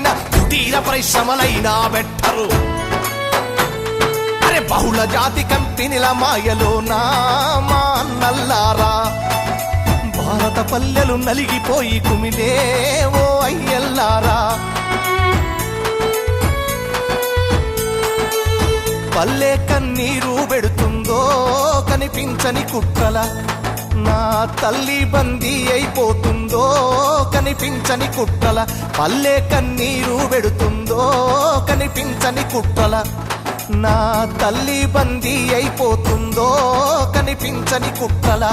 కంపెనీలైన కుటీర పరిశ్రమలైనా పెట్టరు అరే బహుళ జాతి కంపెనీల మాయలో నా మా అన్నల్లారా? భారత పల్లెలు నలిగిపోయి కుమిదే ఓ అయ్యల్లారా? పల్లె కన్నీరు పెడుతుందో కనిపించని కుట్రల నా తల్లి బందీ అయిపోతుందో కనిపించని కుట్రల పల్లె కన్నీరు పెడుతుందో కనిపించని కుట్రల నా తల్లి బందీ అయిపోతుందో కనిపించని కుట్రల